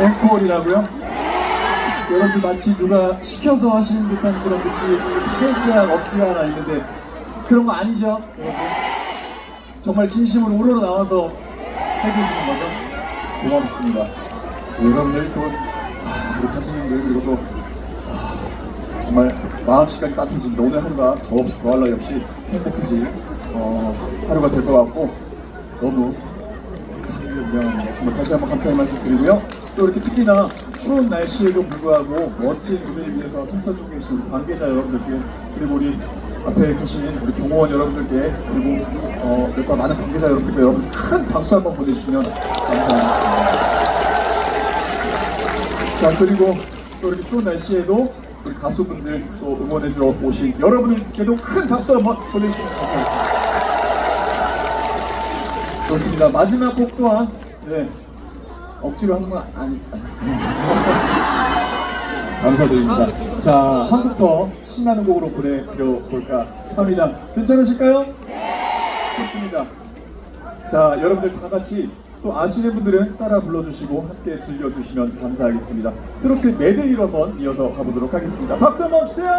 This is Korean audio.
앵콜이라고요? 여러분 마치 누가 시켜서 하시는 듯한 그런 느낌이 살짝 없지 않아 있는데 그런 거 아니죠? 여러분? 정말 진심으로 우러러 나와서 해주시는 거죠? 고맙습니다. 여러분들 또 아, 우리 가수님들 그리고 또 아, 정말 마음씨까지 따뜻해집니다. 오늘 하루가 더 더할 나위 없이 행복해질 어, 하루가 될 것 같고 너무 감사합니다. 정말 다시 한번 감사의 말씀 드리고요. 또 이렇게 특히나 추운 날씨에도 불구하고 멋진 무대를 위해서 힘써 주고 계신 우리 관계자 여러분들께 그리고 우리 앞에 계신 우리 경호원 여러분들께 그리고 어, 몇더 많은 관계자 여러분들께 여러분 큰 박수 한번 보내주시면 감사하겠습니다. 자 그리고 또 이렇게 추운 날씨에도 우리 가수분들 또 응원해주러 오신 여러분들께도 큰 박수 한번 보내주시면 감사하겠습니다. 좋습니다. 마지막 곡 또한 네 억지로 하는 건 아니. 감사드립니다. 자, 한곡더 신나는 곡으로 보내드려 볼까 합니다. 괜찮으실까요? 네. 좋습니다. 자, 여러분들 다 같이 또 아시는 분들은 따라 불러주시고 함께 즐겨주시면 감사하겠습니다. 트로트 메들리로 한번 이어서 가보도록 하겠습니다. 박수 한번 주세요!